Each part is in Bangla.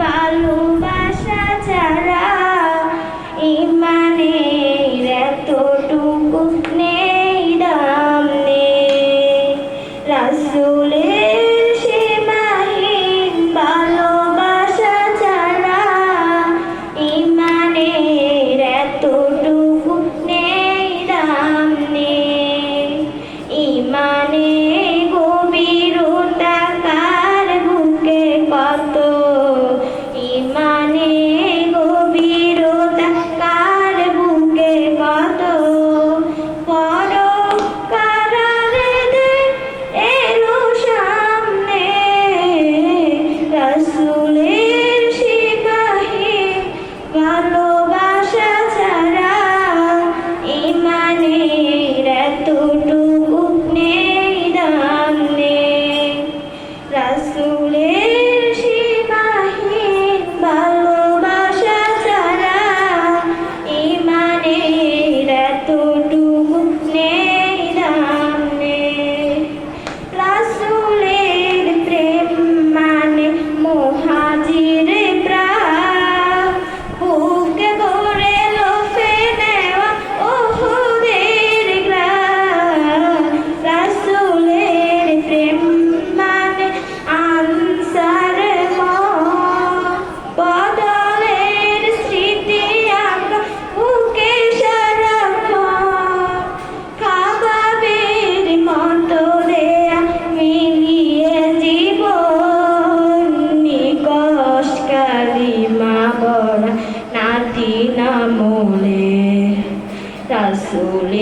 malo.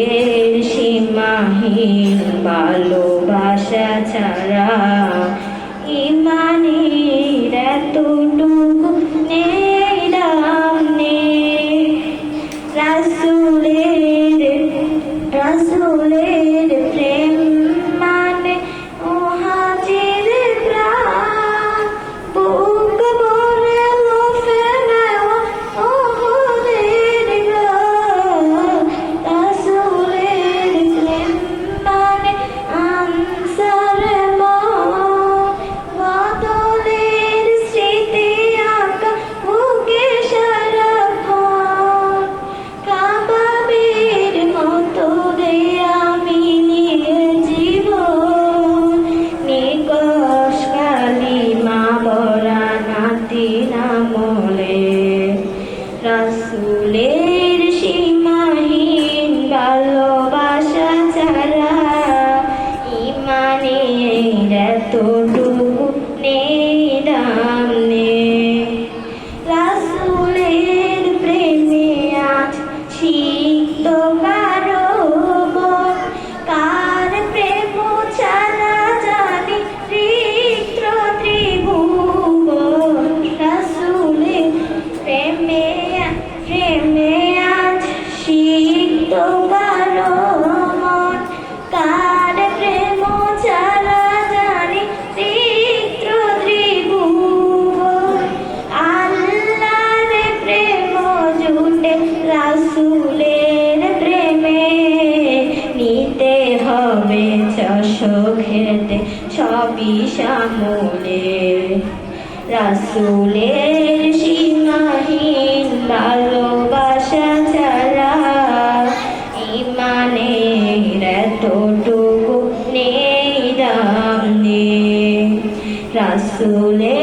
তাদের সীমাহীন ভালোবাসা ছাড়া ইমানের এতটুকু নেরামনে রাসুলের রাসুলের রাসুলের সীমাহীন ভালোবাসা ছাড়া ইমানের এতটুকু সুখেতে সবই সামনে। রাসুলের সীমাহীন ভালোবাসা চারা ইমানের এতটুকু নেই। রাসুলের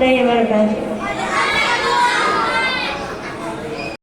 ఉండే ఎవరు కానీ